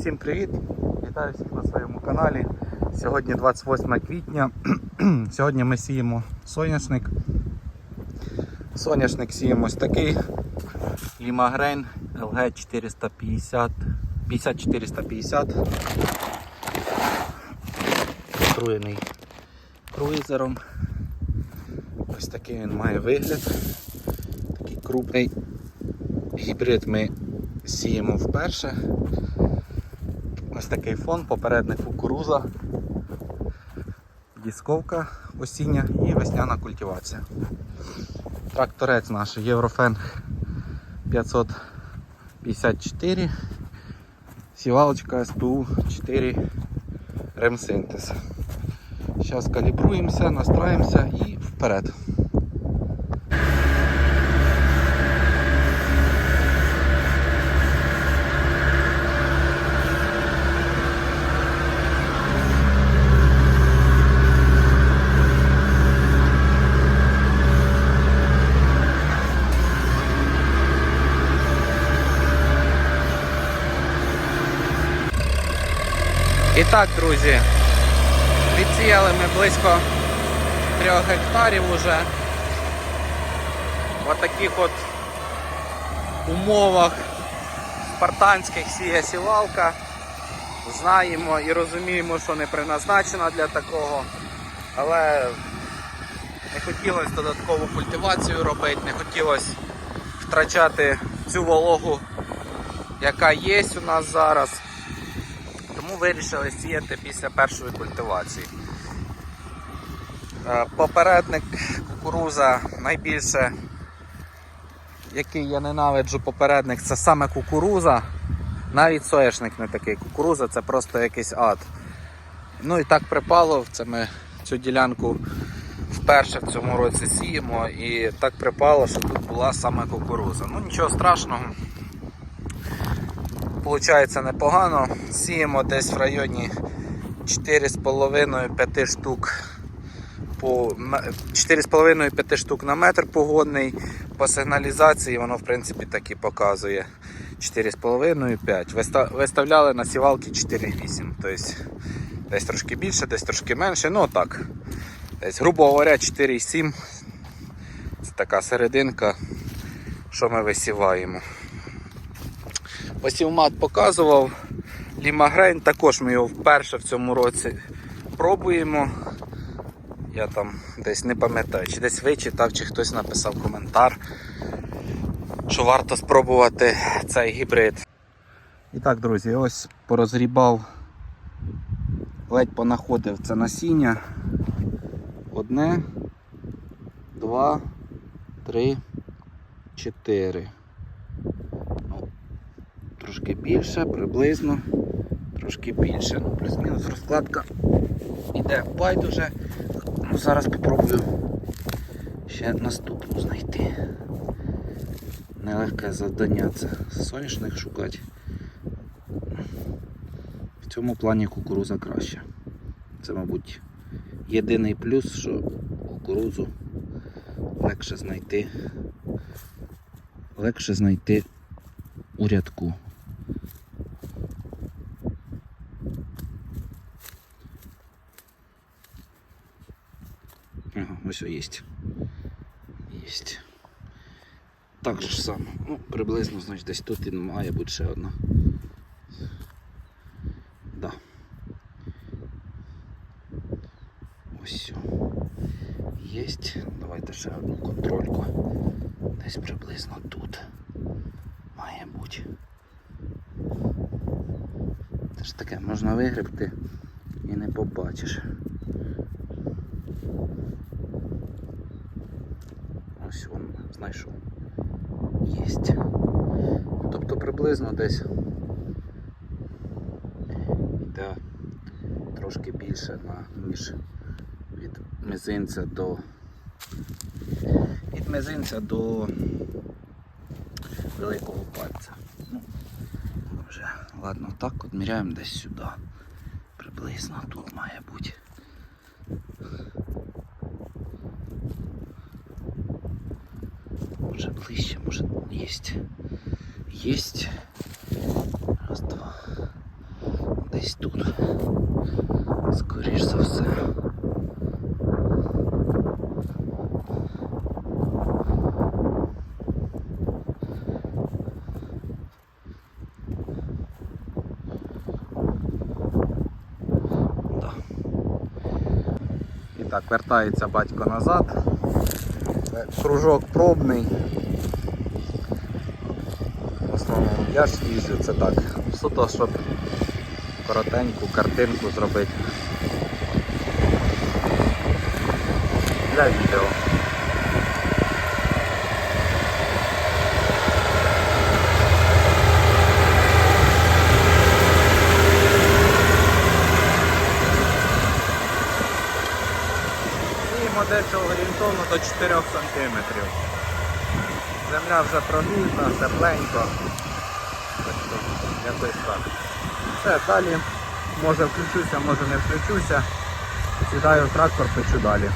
Всім привіт! Вітаю всіх на своєму каналі. Сьогодні 28 квітня. Сьогодні ми сіємо соняшник. Соняшник сіємо ось такий Лімагрейн LG 450 50450 Отруєний круїзером. Ось такий він має вигляд. Такий крупний гібрид ми сіємо вперше. Ось такий фон, попередник кукуруза, дісковка осіння і весняна культивація. Тракторець наш Єврофен 554, сівалочка СПУ 4 ремсинтез. Зараз калібруємося, настраємося і вперед. І так, друзі, відсіяли ми близько 3 гектарів уже. В таких от умовах спартанських сіє сівалка. Знаємо і розуміємо, що не призначена для такого, але не хотілося додаткову культивацію робити, не хотілося втрачати цю вологу, яка є у нас зараз. Тому вирішили сіяти після першої культивації. Е, Попередник кукуруза найбільше, який я ненавиджу попередник, це саме кукуруза. Навіть соняшник не такий. Кукуруза це просто якийсь ад. Ну і так припало, це ми цю ділянку вперше в цьому році сіємо і так припало, що тут була саме кукуруза. Ну нічого страшного. Получається непогано. Сіємо десь в районі 4,5-5 штук по 4,5-5 штук на метр погодний. По сигналізації воно в принципі так і показує 4,5-5. Виставляли на сівалки 4,8. Тобто десь трошки більше, десь трошки менше. Ну так. Десь, грубо говоря, 4,7. Це така серединка, що ми висіваємо. Посівмат показував. Лімагрейн також ми його вперше в цьому році пробуємо. Я там десь не пам'ятаю, чи десь вичитав, чи хтось написав коментар, що варто спробувати цей гібрид. І так, друзі, ось порозгрібав, ледь понаходив це насіння. Одне, два, три, чотири трошки більше, приблизно, трошки більше. Ну, плюс-мінус розкладка іде байдуже. Ну, Зараз спробую ще наступну знайти. Нелегке завдання це соняшник шукати. В цьому плані кукуруза краще. Це, мабуть, єдиний плюс, що кукурузу легше знайти. Легше знайти у рядку. Ага, ось есть. Есть. Так же ж само. Ну, приблизно, значить, десь тут і має бути ще одна. Да. Ось все. Єсть. Давайте ще одну контрольку. Десь приблизно тут. Має бути. Це ж таке можна вигребти і не побачиш. Ось він знайшов. Єсть. Тобто приблизно десь йде трошки більше на, ніж від мизинця до від мизинця до великого пальця. Ну, вже, ладно, так от міряємо десь сюди. Приблизно тут має бути. Може ближче, може єсть. Єсть. Раз, два. десь тут. Скоріш за все. Так, вертається батько назад. Кружок пробний. В основному я ж їжджу це так. Суто, щоб коротеньку картинку зробити. Для відео. Модель орієнтовно до 4 см. Земля вже прогріта, тепленько. Якось так. Все, далі може включуся, може не включуся. Сідаю в трактор, печу далі.